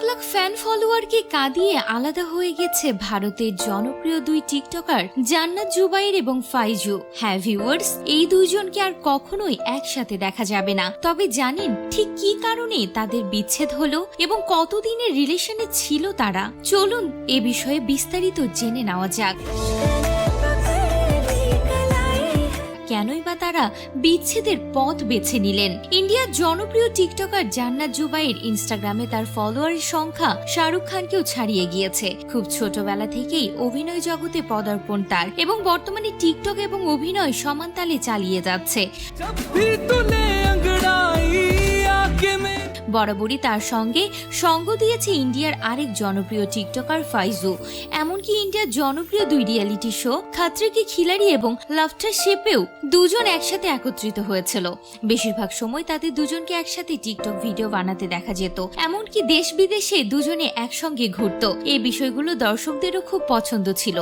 Fan ফলোয়ারকে কাঁদিয়ে আলাদা হয়ে গেছে ভারতের জনপ্রিয় দুই টিকটকার জান্নাত জুবাইর এবং ফাইজু। হ্যাঁ ভিউয়ার্স এই দুইজনকে আর কখনোই একসাথে দেখা যাবে না। তবে জানেন, ঠিক কি কারণে তাদের বিচ্ছেদ হলো এবং কতদিনের রিলেশনে ছিল তারা? চলুন এ বিষয়ে বিস্তারিত জেনে নেওয়া যাক। তারা বিচ্ছেদের পথ বেছে নিলেন। ইন্ডিয়ার জনপ্রিয় টিকটকার জান্নাত জুবাইয়ের ইনস্টাগ্রামে তার ফলোয়ারের সংখ্যা শাহরুখ খানকেও ছাড়িয়ে গিয়েছে। খুব ছোটবেলা থেকেই অভিনয় জগতে পদার্পণ তার এবং বর্তমানে টিকটক এবং অভিনয় সমান তালে চালিয়ে যাচ্ছে। বরাবরই তার সঙ্গে সঙ্গ দিয়েছে ইন্ডিয়ার আরেক জনপ্রিয় টিকটকার ফাইজু। এমনকি ইন্ডিয়ার জনপ্রিয় দুই রিয়ালিটি শো খাত্রে কি খিলাড়ি এবং লাফটার শেপেও দুজন একসাথে একত্রিত হয়েছিল। বেশিরভাগ সময় তাদের দুজনকে একসাথে টিকটক ভিডিও বানাতে দেখা যেত। এমনকি দেশ বিদেশে দুজনে একসঙ্গে ঘুরত। এই বিষয়গুলো দর্শকদেরও খুব পছন্দ ছিল।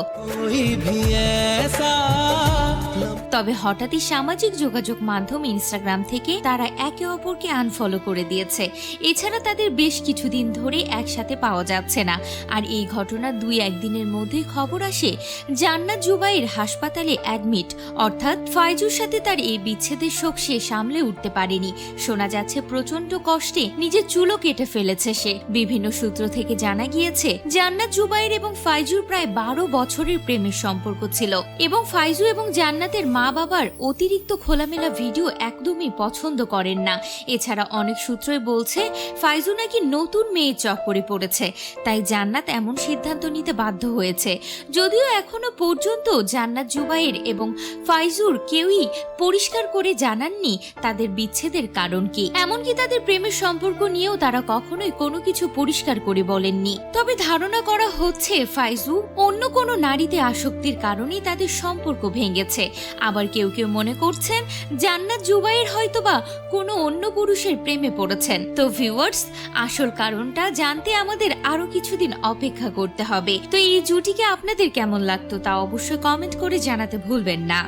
তবে হঠাৎই সামাজিক যোগাযোগ মাধ্যম ইনস্টাগ্রাম থেকে তারা একে অপরকে আনফলো করে দিয়েছে। এছাড়া তাদের বেশ কিছুদিন ধরে একসাথে পাওয়া যাচ্ছে না। আর এই ঘটনার দুই একদিনের মধ্যে খবর আসে জান্নাত জুবাইর হাসপাতালে অ্যাডমিট অর্থাৎ ফাইজুর সাথে তার এই বিচ্ছেদের শোক সে সামলে উঠতে পারেনি। শোনা যাচ্ছে প্রচণ্ড কষ্টে নিজের চুলও কেটে ফেলেছে সে। বিভিন্ন সূত্র থেকে জানা গিয়েছে, জান্নাত জুবাইর এবং ফাইজুর প্রায় বারো বছরের প্রেমের সম্পর্ক ছিল। এবং ফাইজু এবং জান্নাতের মা বাবার অতিরিক্ত খোলামেলা ভিডিও একদমই পছন্দ করেন না। এছাড়া অনেক সূত্রই বলছে, ফাইজু নাকি নতুন মেয়ের চক্করে পড়েছে, তাই জান্নাত এমন সিদ্ধান্ত নিতে বাধ্য হয়েছে। যদিও এখনও পর্যন্ত জান্নাত জুবাইর এবং ফাইজুর কেউই পরিষ্কার করে জানাননি তাদের বিচ্ছেদের কারণ কি। এমনকি তাদের প্রেমের সম্পর্ক নিয়েও তারা কখনোই কোনো কিছু পরিষ্কার করে বলেননি। তবে ধারণা করা হচ্ছে, ফাইজু অন্য কোনো নারীতে আসক্তির কারণেই তাদের সম্পর্ক ভেঙেছে। আবার কেউ কেউ মনে করছেন জান্নাত জুবাইর হয়তোবা কোনো অন্য পুরুষের প্রেমে পড়েছেন। তো ভিউয়ার্স আসল কারণটা জানতে আমাদের আরও কিছুদিন অপেক্ষা করতে হবে। তো এই জুটিকে আপনাদের কেমন লাগতো তা অবশ্যই কমেন্ট করে জানাতে ভুলবেন না।